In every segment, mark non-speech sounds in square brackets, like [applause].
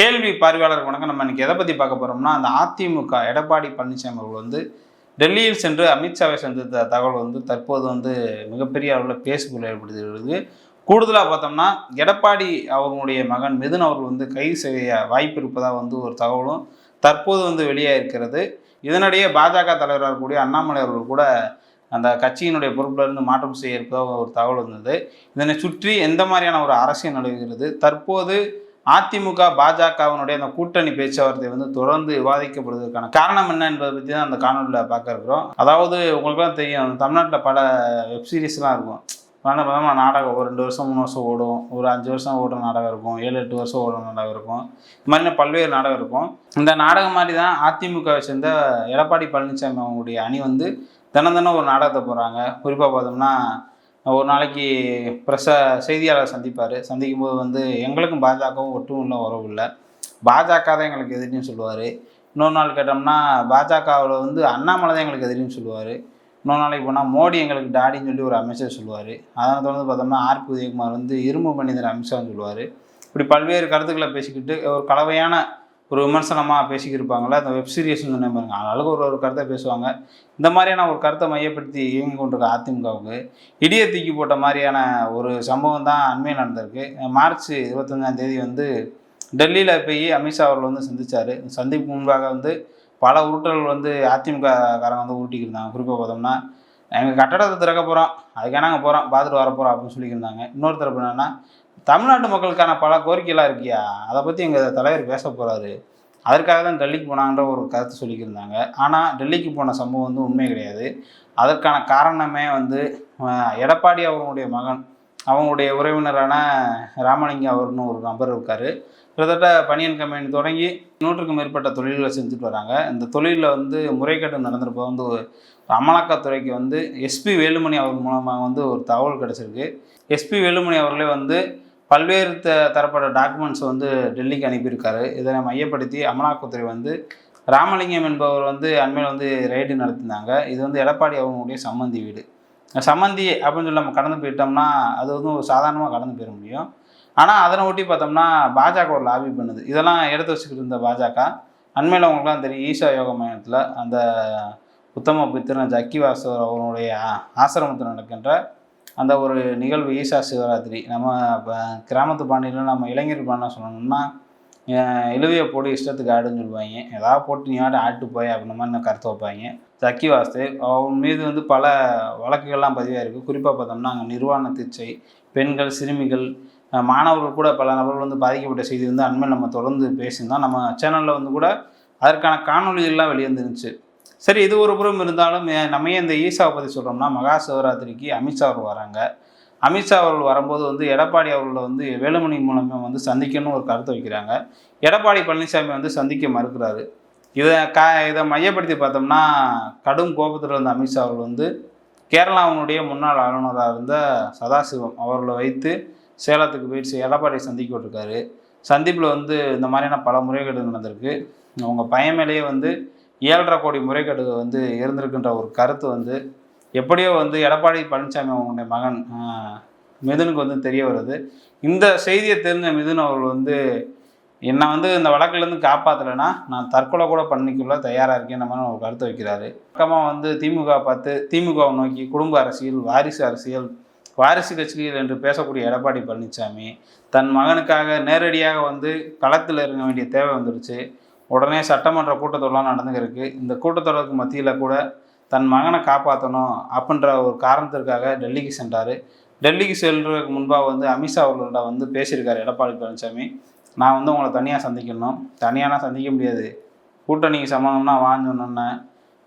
கேள்வி பார்வையாளர் வணக்கம். நம்ம இன்னைக்கு எதை பற்றி பார்க்க போகிறோம்னா அந்த அதிமுக எடப்பாடி பழனிசாமி அவர்கள் வந்து டெல்லியில் சென்று அமித்ஷாவை சந்தித்த தகவல் வந்து தற்போது வந்து மிகப்பெரிய அளவில் பேசுபொருள் ஏற்படுத்தியிருக்கிறது. கூடுதலாக பார்த்தோம்னா எடப்பாடி அவர்களுடைய மகன் மிதுன் அவர்கள் வந்து கைது செய்ய வாய்ப்பு இருப்பதாக வந்து ஒரு தகவலும் தற்போது வந்து வெளியே இருக்கிறது. இதனிடையே பாஜக தலைவராக இருக்கக்கூடிய அண்ணாமலை அவர்கள் கூட அந்த கட்சியினுடைய பொறுப்பிலிருந்து மாற்றம் செய்ய இருப்பதாக ஒரு தகவல் வந்தது இதனை சுற்றி எந்த மாதிரியான ஒரு அரசியல் நடைபெறுகிறது தற்போது அதிமுக பாஜகவினுடைய அந்த கூட்டணி பேச்சுவார்த்தை வந்து தொடர்ந்து விவாதிக்கப்படுவதற்கான காரணம் என்ன என்பதை பற்றி தான் அந்த காணொலியில் பார்க்க இருக்கிறோம். அதாவது உங்களுக்குலாம் தெரியும் தமிழ்நாட்டில் பல வெப்சீரிஸ்லாம் இருக்கும். வேணா பார்த்தோம்னா நாடகம் ஒரு ரெண்டு வருஷம் மூணு வருஷம் ஓடும். ஒரு அஞ்சு வருஷம் ஓடுற நாடகம் இருக்கும். ஏழு எட்டு வருஷம் ஓடுற நாடகம் இருக்கும். இது மாதிரி பல்வேறு நாடகம் இருக்கும். இந்த நாடகம் மாதிரி தான் அதிமுகவை சேர்ந்த எடப்பாடி பழனிசாமி அவங்களுடைய அணி வந்து தினம் தினம் ஒரு நாடகத்தை போடுறாங்க. குறிப்பாக பார்த்தோம்னா ஒரு நாளைக்கு ப்ரெஸ்ஸை செய்தியாளர் சந்திப்பார். சந்திக்கும் போது வந்து எங்களுக்கும் பாஜகவும் ஒட்டும் இல்லை உறவு இல்லை. பாஜக தான் எங்களுக்கு எதிரின்னு சொல்லுவார். இன்னொரு நாள் கேட்டோம்னா பாஜகவில் வந்து அண்ணாமலை தான் எங்களுக்கு எதிரின்னு சொல்லுவார். இன்னொரு நாளைக்கு போனால் மோடி எங்களுக்கு டாடின்னு சொல்லி ஒரு அமைச்சர் சொல்லுவார். அதனை தொடர்ந்து பார்த்தோம்னா ஆர்பி உதயகுமார் வந்து இரும்பு மனிதர் அமித்ஷான்னு சொல்லுவார். இப்படி பல்வேறு கருத்துக்களை பேசிக்கிட்டு ஒரு கலவையான ஒரு விமர்சனமாக பேசிக்கிருப்பாங்களே அந்த வெப் சீரிஸ்னு சொன்ன பாருங்க. அளவுக்கு ஒரு ஒரு கருத்தை பேசுவாங்க. இந்த மாதிரியான ஒரு கருத்தை மையப்படுத்தி இயங்கி கொண்டிருக்க அதிமுகவுக்கு இடிய தூக்கி போட்ட மாதிரியான ஒரு சம்பவம் தான் அண்மையில் நடந்திருக்கு. மார்ச் இருபத்தஞ்சாம் தேதி வந்து டெல்லியில் போய் அமித்ஷா அவர்கள் வந்து சந்திச்சார். சந்திப்பு முன்பாக வந்து பல உருட்டல்கள் வந்து அதிமுக காரங்க வந்து உருட்டிக்கிருந்தாங்க குறிப்பாக பார்த்தோம்னா எங்கள் கட்டடத்தை திறக்க போகிறோம் அதுக்காக நாங்கள் போகிறோம் பார்த்துட்டு வர போகிறோம் அப்படின்னு சொல்லியிருந்தாங்க இன்னொரு தரப்பு என்னென்னா தமிழ்நாட்டு மக்களுக்கான பல கோரிக்கைலாம் இருக்கியா? அதை பற்றி எங்கள் தலைவர் பேச போகிறாரு அதற்காக தான் டெல்லிக்கு போனான்ற ஒரு கருத்து சொல்லியிருந்தாங்க ஆனால் டெல்லிக்கு போன சம்பவம் வந்து உண்மை கிடையாது. அதற்கான காரணமே வந்து எடப்பாடி அவர்களுடைய மகன் அவங்களுடைய உறவினரான ராமலிங்கம் அவர்னு ஒரு நபர் இருக்கார். கிட்டத்தட்ட பனியன் கம்பெனி தொடங்கி நூற்றுக்கும் மேற்பட்ட தொழில்களை செஞ்சுட்டு வராங்க. இந்த தொழிலில் வந்து முறைகேடு நடந்திருப்ப வந்து அமலாக்கத்துறைக்கு வந்து எஸ்பி வேலுமணி அவர் மூலமாக வந்து ஒரு தகவல் கிடச்சிருக்கு. எஸ்பி வேலுமணி அவர்களே வந்து பல்வேறு த தரப்பட்ட டாக்குமெண்ட்ஸ் வந்து டெல்லிக்கு அனுப்பியிருக்காரு. இதனை மையப்படுத்தி அமலாக்கத்துறை வந்து ராமலிங்கம் என்பவர் வந்து அண்மையில் வந்து ரெய்டு நடத்தினாங்க. இது வந்து எடப்பாடி அவங்களுடைய சம்மந்தி வீடு. சம்மந்தி அப்படின்னு சொல்லி நம்ம கடந்து போயிட்டோம்னா அது வந்து ஒரு சாதாரணமாக கடந்து போயிட முடியும். ஆனால் அதனை ஒட்டி பார்த்தோம்னா பாஜக ஒரு லாபி பண்ணுது. இதெல்லாம் எடுத்து வச்சுக்கிட்டு இருந்த பாஜக அண்மையில் அவங்களுக்குலாம் தெரியும். ஈஷா யோக மையத்தில் அந்த உத்தம புத்திரன் ஜக்கி வாசவர் அவருடைய ஆசிரமத்தில் நடக்கின்ற அந்த ஒரு நிகழ்வு ஈசா சிவராத்திரி. நம்ம இப்போ கிராமத்து பாண்டியில் நம்ம இளைஞர் பாண்டா சொல்லணும்னா அஹ் இழுவையை போட்டு இஷ்டத்துக்கு ஆடுன்னு சொல்லுவாங்க. ஏதாவது போட்டு நீ ஆடு ஆட்டு போய் அப்படின்ற மாதிரி நான் கருத்து வைப்பாங்க. சக்கி வாஸ்து அவன் மீது வந்து பல வழக்குகள்லாம் பதிவாக இருக்குது குறிப்பாக பார்த்தோம்னா அங்கே நிர்வாண தீட்சை பெண்கள் சிறுமிகள் மாணவர்கள் கூட பல நபர்கள் வந்து பாதிக்கப்பட்ட செய்தி வந்து அண்மையில் நம்ம தொடர்ந்து பேசியிருந்தோம். நம்ம சேனலில் வந்து கூட அதற்கான காணொலிகள்லாம் வெளிவந்துருந்துச்சு. சரி இது ஒரு புறம் இருந்தாலும் நம்ம ஏன் இந்த ஈசாவை பற்றி சொல்கிறோம்னா மகா சிவராத்திரிக்கு அமித்ஷா அவர்கள் வராங்க. அமித்ஷா அவர்கள் வரும்போது வந்து எடப்பாடி அவர்களை வந்து வேலுமணி மூலமே வந்து சந்திக்கணும்னு ஒரு கருத்தை வைக்கிறாங்க. எடப்பாடி பழனிசாமி வந்து சந்திக்க மறுக்கிறாரு. இதை கா இதை மையப்படுத்தி பார்த்தோம்னா கடும் கோபத்தில் இருந்த அமித்ஷா அவர்கள் வந்து கேரளாவினுடைய முன்னாள் ஆளுநராக இருந்த சதாசிவம் அவர்களை வைத்து சேலத்துக்கு போயிட்டு எடப்பாடியை சந்திக்க விட்டுருக்காரு. சந்திப்பில் வந்து இந்த மாதிரியான பல முறைகேடு நடந்திருக்கு. அவங்க பையன் மேலேயே வந்து ஏழரை கோடி முறைகேடு வந்து இருந்திருக்குன்ற ஒரு கருத்து வந்து எப்படியோ வந்து எடப்பாடி பழனிசாமி அவங்களுடைய மகன் மிதுனுக்கு வந்து தெரிய வருது. இந்த செய்தியை தெரிஞ்ச மிதுன் அவர்கள் வந்து என்னை வந்து இந்த வழக்குலேருந்து காப்பாற்றலைன்னா நான் தற்கொலை கூட பண்ணிக்கொள்ள தயாராக இருக்கேன் நம்ம ஒரு கருத்து வைக்கிறாரு. பக்கமாக வந்து திமுக பார்த்து திமுகவை நோக்கி குடும்ப அரசியல் வாரிசு அரசியல் வாரிசு கட்சிகள் என்று பேசக்கூடிய எடப்பாடி பழனிசாமி தன் மகனுக்காக நேரடியாக வந்து களத்தில் இருக்க வேண்டிய தேவை வந்துடுச்சு. உடனே சட்டமன்ற கூட்டத்தொடர்லாம் நடந்துருக்கு இந்த கூட்டத்தொடருக்கு மத்தியில் கூட தன் மகனை காப்பாற்றணும் அப்படின்ற ஒரு காரணத்திற்காக டெல்லிக்கு சென்றார். டெல்லிக்கு செல்றதுக்கு முன்பாக வந்து அமித்ஷா அவர்களோட வந்து பேசியிருக்காரு எடப்பாடி பழனிசாமி நான் வந்து உங்களை தனியாக சந்திக்கணும். தனியானா சந்திக்க முடியாது. கூட்டணிக்கு சம்மந்தம்னா வாங்கணுன்னே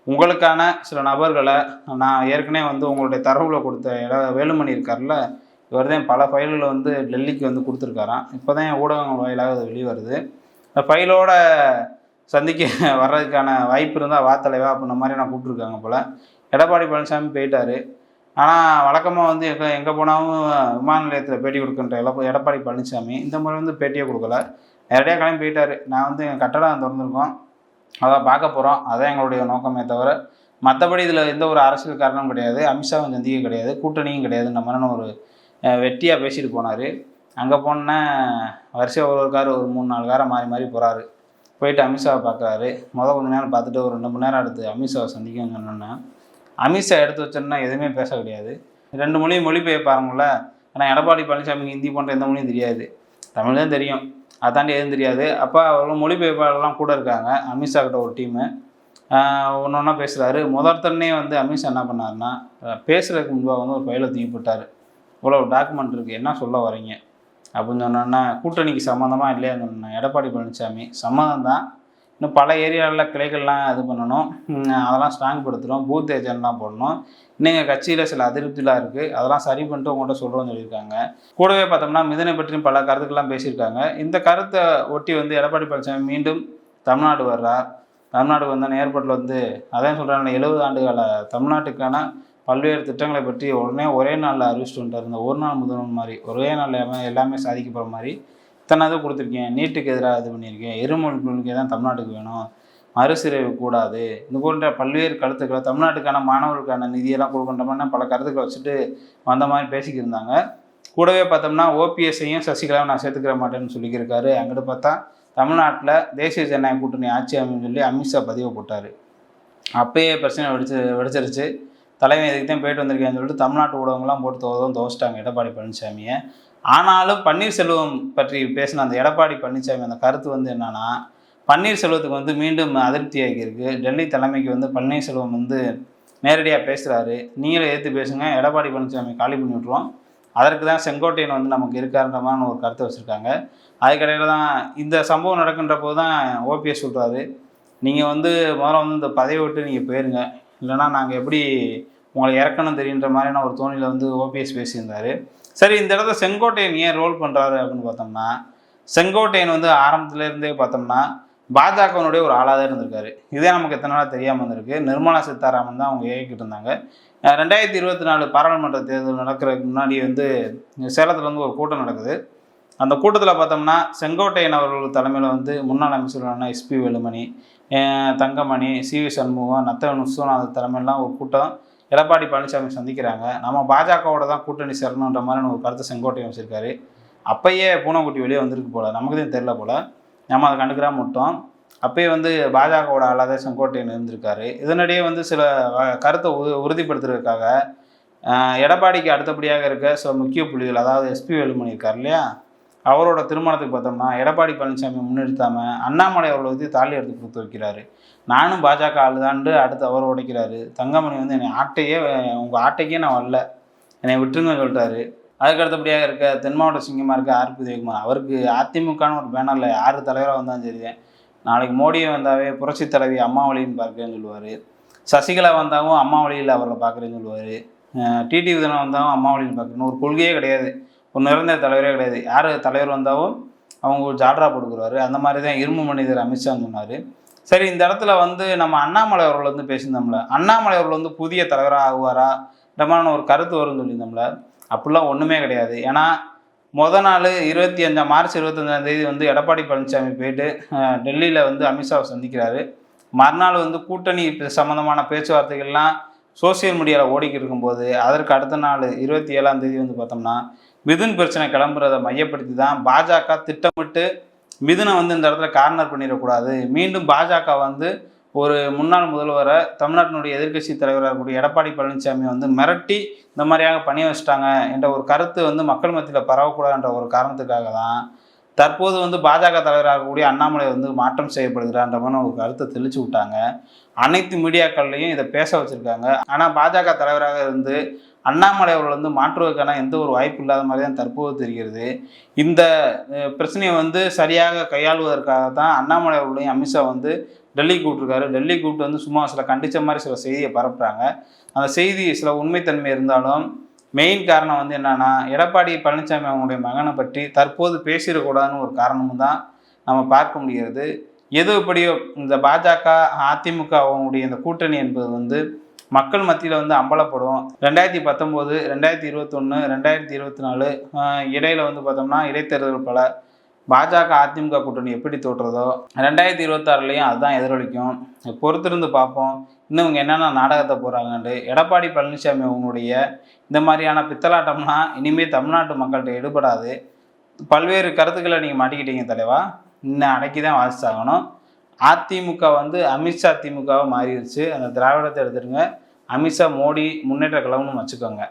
உங்களுக்கான சில நபர்களை நான் ஏற்கனவே வந்து உங்களுடைய தரவில் கொடுத்த இட வேலுமணி இருக்கார்ல இவர் தான் பல ஃபைல்களை வந்து டெல்லிக்கு வந்து கொடுத்துருக்காராம். இப்போ தான் ஊடகங்கள் வாயிலாக அது வெளியே வருது இந்த ஃபைலோட சந்திக்க [laughs] வர்றதுக்கான வாய்ப்பு இருந்தால் வா தலைவா அப்படின்ற மாதிரி நான் கூப்பிட்ருக்காங்க போல். எடப்பாடி பழனிசாமி போயிட்டார். ஆனால் வழக்கமாக வந்து எங்கே எங்கே போனாலும் விமான நிலையத்தில் பேட்டி கொடுக்குன்ற எல்லாம் எடப்பாடி பழனிசாமி இந்த முறை வந்து பேட்டியே கொடுக்கல. நேரடியாக கிளம்பி போயிட்டாரு. நான் வந்து எங்கள் கட்டடம் திறந்துருக்கோம். அதான் பார்க்க போகிறோம் அதான் எங்களுடைய நோக்கமே தவிர மற்றபடி இதில் எந்த ஒரு அரசியல் காரணமும் கிடையாது. அமித்ஷாவும் சந்திக்க கிடையாது. கூட்டணியும் கிடையாது நம்ம ஒரு வெட்டியாக பேசிட்டு போனார். அங்கே போனோன்னே வரிசையாக ஒரு ஒரு கார் ஒரு மூணு நாலு காரை மாறி மாறி போகிறாரு போயிட்டு அமித்ஷாவை பார்க்குறாரு மொதல் கொஞ்ச நேரம் பார்த்துட்டு ஒரு ரெண்டு மணி நேரம் அடுத்து அமித்ஷாவை சந்திக்கணும்னா அமித்ஷா எடுத்து வச்சோன்னா எதுவுமே பேச கிடையாது. ரெண்டு மொழியும் மொழிபெயர்ப்பாருங்கள ஆனால் எடப்பாடி பழனிசாமிக்கு ஹிந்தி போன்ற எந்த மொழியும் தெரியாது. தமிழ் தான் தெரியும். அதாண்டி எதுவும் தெரியாது. அப்போ அவர்களும் மொழிபெயர்ப்பாளர்லாம் கூட இருக்காங்க. அமித்ஷா கிட்ட ஒரு டீமு ஒன்று ஒன்றா பேசுகிறாரு முதற்தன்னே வந்து அமித்ஷா என்ன பண்ணாருன்னா பேசுகிறதுக்கு முன்பாக வந்து ஒரு ஃபைலை தூக்கி போட்டார். இவ்வளோ டாக்குமெண்ட் இருக்குது என்ன சொல்ல வரீங்க அப்படின்னு சொன்னோன்னா கூட்டணிக்கு சம்மந்தமாக இல்லையா சொன்னேன் எடப்பாடி பழனிசாமி சம்மந்தம் தான் இன்னும் பல ஏரியாவில் கிளைகள்லாம் இது பண்ணணும். அதெல்லாம் ஸ்ட்ராங் படுத்தணும். பூத் ஏஜென்ட்லாம் போடணும். இன்னும் எங்கள் கட்சியில் சில அதிருப்திலாம் இருக்குது அதெல்லாம் சரி பண்ணிட்டு உங்கள்கிட்ட சொல்கிறோம்னு சொல்லியிருக்காங்க. கூடவே பார்த்தோம்னா மிதனை பற்றியும் பல கருத்துக்கள்லாம் பேசியிருக்காங்க. இந்த கருத்தை ஒட்டி வந்து எடப்பாடி பழனிசாமி மீண்டும் தமிழ்நாடு வர்றார். தமிழ்நாடு வந்தோன்னே ஏர்போர்ட்டில் வந்து அதான் சொல்கிறாங்க எழுபது ஆண்டுகால தமிழ்நாட்டுக்கான பல்வேறு திட்டங்களை பற்றி உடனே ஒரே நாளில் அறிவிச்சிட்டு வந்துட்டார். இந்த ஒரு நாள் முதல்வன் மாதிரி ஒரே நாளில் எல்லாமே சாதிக்க போகிற மாதிரி இத்தனை கொடுத்துருக்கேன் நீட்டுக்கு எதிராக இது பண்ணியிருக்கேன் எருமொழி தான் தமிழ்நாட்டுக்கு வேணும். மறுசீரழிவு கூடாது. இது போன்ற பல்வேறு கருத்துக்களை தமிழ்நாட்டுக்கான மாணவர்களுக்கான நிதியெல்லாம் கொடுக்கின்ற பல கருத்துக்களை வச்சுட்டு வந்த மாதிரி பேசிக்கிருந்தாங்க கூடவே பார்த்தோம்னா ஓபிஎஸ்ஐயும் சசிகலாவும் நான் சேர்த்துக்கிற மாட்டேன்னு சொல்லியிருக்காரு அங்கிட்டு பார்த்தா தமிழ்நாட்டில் தேசிய ஜனநாயக கூட்டணி ஆட்சி அமைன்னு சொல்லி அமித்ஷா பதிவு போட்டார். அப்பயே பிரச்சனை வெடிச்சு வெடிச்சிருச்சு. தலைமை இதுக்கு தான் போயிட்டு வந்திருக்கேன்னு சொல்லிட்டு தமிழ்நாட்டு ஊடகங்கள்லாம் போட்டு தோதும் துவச்சிட்டாங்க எடப்பாடி பழனிசாமியை ஆனாலும் பன்னீர்செல்வம் பற்றி பேசின அந்த எடப்பாடி பழனிசாமி அந்த கருத்து வந்து என்னன்னா பன்னீர்செல்வத்துக்கு வந்து மீண்டும் அதிருப்தி ஆகியிருக்கு டெல்லி தலைமைக்கு வந்து பன்னீர்செல்வம் வந்து நேரடியாக பேசுகிறாரு நீங்களும் ஏற்று பேசுங்க. எடப்பாடி பழனிசாமி காலி பண்ணி விட்ருவோம் அதற்கு தான் செங்கோட்டையன் வந்து நமக்கு இருக்காருன்ற மாதிரி ஒரு கருத்தை வச்சுருக்காங்க. அதுக்கடையில் தான் இந்த சம்பவம் நடக்கின்ற போது தான் ஓபிஎஸ் சொல்கிறாரு நீங்கள் வந்து முதல்ல வந்து இந்த பதவி விட்டு நீங்கள் போயிருங்க. இல்லைன்னா நாங்கள் எப்படி உங்களை இறக்கணும் தெரியுன்ற மாதிரியான ஒரு தோணியில் வந்து ஓபிஎஸ் பேசியிருந்தார். சரி இந்த இடத்துல செங்கோட்டையன் ஏன் ரோல் பண்ணுறாரு அப்படின்னு பார்த்தோம்னா செங்கோட்டையன் வந்து ஆரம்பத்துலேருந்தே பார்த்தோம்னா பாஜகவனுடைய ஒரு ஆளாக தான் இருந்திருக்காரு. இதே நமக்கு எத்தனை நாளாக தெரியாமல் இருந்திருக்கு நிர்மலா சீதாராமன் தான் அவங்க இயக்கிட்டு இருந்தாங்க. ரெண்டாயிரத்தி இருபத்தி நாலு பாராளுமன்ற தேர்தல் நடக்கிறதுக்கு முன்னாடி வந்து சேலத்தில் வந்து ஒரு கூட்டம் நடக்குது. அந்த கூட்டத்தில் பார்த்தோம்னா செங்கோட்டையன் அவர்கள் தலைமையில் வந்து முன்னாள் அமைச்சர்களான SP Velumani Thangamani C. V. Shanmugam Natham Viswanathan தலைமையெல்லாம் ஒரு கூட்டம். எடப்பாடி பழனிசாமி சந்திக்கிறாங்க. நம்ம பாஜகவோட தான் கூட்டணி சேரணுன்ற மாதிரி ஒரு கருத்தை செங்கோட்டையன் வச்சுருக்காரு. அப்பயே பூனைக்குட்டி வெளியே வந்திருக்கு போல. நமக்கு தான் தெரில போல். நம்ம அதை கண்டுக்கிறாம மட்டும் அப்பயே வந்து பாஜகவோட ஆளாக தான் செங்கோட்டையன் இருந்திருக்காரு. இதனிடையே வந்து சில வ- கருத்தை உறு உறுதிப்படுத்துறதுக்காக எடப்பாடிக்கு அடுத்தபடியாக இருக்க சில முக்கிய புள்ளிகள் அதாவது எஸ்பி வேலுமணி இருக்கார் இல்லையா? அவரோட திருமணத்துக்கு பார்த்தோம்னா எடப்பாடி பழனிசாமி முன்னிறுத்தாம அண்ணாமலை அவர்களை தாலி எடுத்து கொடுத்து வைக்கிறாரு. நானும் பாஜக ஆளுதாண்டு அடுத்து அவர் உடைக்கிறாரு. தங்கமணி வந்து என்னை ஆட்டையே உங்கள் ஆட்டைக்கே நான் வரல. என்னை விட்டுருங்கன்னு சொல்லிட்டாரு. அதுக்கு அடுத்தபடியாக இருக்க தென் மாவட்ட சிங்கமாக இருக்க ஆர்பி உதயகுமார். அவருக்கு அதிமுகன்னு ஒரு பேனரில் யார் தலைவராக வந்தாலும் சரி நாளைக்கு மோடியை வந்தாவே புரட்சி தலைவி அம்மாவளின்னு பார்க்குறேன்னு சொல்லுவார். சசிகலா வந்தாவும் அம்மாவளியில் அவரை பார்க்குறேன்னு சொல்லுவார். டிடி வந்தாலும் வந்தாவும் அம்மாவளின்னு பார்க்குறேன்னு ஒரு கொள்கையே கிடையாது. ஒரு நிரந்தர தலைவரே கிடையாது. யார் தலைவர் வந்தாலும் அவங்க ஒரு ஜால்ரா போட்டுக்குருவாரு. அந்த மாதிரி தான் இரும்பு மனிதர் அமித்ஷா சொன்னார். சரி இந்த இடத்துல வந்து நம்ம அண்ணாமலை அவர்கள் வந்து பேசியிருந்தோம்ல. அண்ணாமலை அவர்கள் வந்து புதிய தலைவராக ஆகுவாரா? இடமான ஒரு கருத்து வரும்னு சொல்லியிருந்தோம்ல. அப்படிலாம் ஒன்றுமே கிடையாது. ஏன்னா முத நாள் இருபத்தி அஞ்சாம் மார்ச் இருபத்தஞ்சாம் தேதி வந்து எடப்பாடி பழனிசாமி போயிட்டு டெல்லியில் வந்து அமித்ஷாவை சந்திக்கிறாரு. மறுநாள் வந்து கூட்டணி சம்மந்தமான பேச்சுவார்த்தைகள்லாம் சோசியல் மீடியாவில் ஓடிக்கிட்டு இருக்கும்போது அதற்கு அடுத்த நாள் இருபத்தி ஏழாம் தேதி வந்து பார்த்தோம்னா மிதுன் பிரச்சனை கிளம்புறதை மையப்படுத்தி தான் பாஜக திட்டமிட்டு மிதுனை வந்து இந்த இடத்துல கார்னர் பண்ணிடக்கூடாது. மீண்டும் பாஜக வந்து ஒரு முன்னாள் முதல்வரை தமிழ்நாட்டினுடைய எதிர்க்கட்சி தலைவராக இருக்கக்கூடிய எடப்பாடி பழனிசாமி வந்து மிரட்டி இந்த மாதிரியாக பண்ணி வச்சிட்டாங்க என்ற ஒரு கருத்து வந்து மக்கள் மத்தியில் பரவக்கூடாதுன்ற ஒரு காரணத்துக்காக தான் தற்போது வந்து பாஜக தலைவராக இருக்கக்கூடிய அண்ணாமலை வந்து மாற்றம் செய்யப்படுகிறான்ற மாதிரி ஒரு கருத்தை தெளிச்சு விட்டாங்க. அனைத்து மீடியாக்கள்லையும் இதை பேச வச்சுருக்காங்க. ஆனால் பாஜக தலைவராக இருந்து அண்ணாமலை அவர்கள் வந்து மாற்றுவதற்கான எந்த ஒரு வாய்ப்பு இல்லாத மாதிரி தான் தற்போது தெரிகிறது. இந்த பிரச்சனையை வந்து சரியாக கையாளுவதற்காக தான் அண்ணாமலை அவர்களையும் அமித்ஷா வந்து டெல்லி கூப்பிட்டுருக்காரு டெல்லி கூப்பிட்டு வந்து சும்மா சில கண்டித்த மாதிரி சில செய்தியை பரப்புகிறாங்க அந்த செய்தி சில உண்மைத்தன்மை இருந்தாலும் மெயின் காரணம் வந்து என்னன்னா எடப்பாடி பழனிசாமி அவங்களுடைய மகனை பற்றி தற்போது பேசிடக்கூடாதுன்னு ஒரு காரணமும் தான் நம்ம பார்க்க முடிகிறது. எது எப்படியோ இந்த பாஜக அதிமுக அவங்களுடைய இந்த கூட்டணி என்பது வந்து மக்கள் மத்தியில் வந்து அம்பலப்படும். ரெண்டாயிரத்தி பத்தொம்போது ரெண்டாயிரத்தி இருபத்தொன்று ரெண்டாயிரத்தி இருபத்தி நாலு இடையில வந்து பார்த்தோம்னா இடைத்தேர்தல் பல பாஜக அதிமுக கூட்டணி எப்படி தோற்றுறதோ ரெண்டாயிரத்தி இருபத்தாறுலையும் அதுதான் எதிரொலிக்கும். பொறுத்திருந்து பார்ப்போம். இன்னும் இவங்க என்னென்ன நாடகத்தை போகிறாங்கன்ட்டு எடப்பாடி பழனிசாமி அவங்களுடைய இந்த மாதிரியான பித்தலாட்டம்னா இனிமேல் தமிழ்நாட்டு மக்கள்கிட்ட எடுபடாது. பல்வேறு கருத்துக்களை நீங்கள் மாட்டிக்கிட்டீங்க தலைவா. இன்னும் அடக்கி தான் வாசிச்சாகணும். அதிமுக வந்து அமித்ஷா திமுகவாக மாறிடுச்சு அந்த திராவிடத்தை எடுத்துருங்க. அமித்ஷா மோடி முன்னேற்ற கழகம்னு வச்சுக்கோங்க.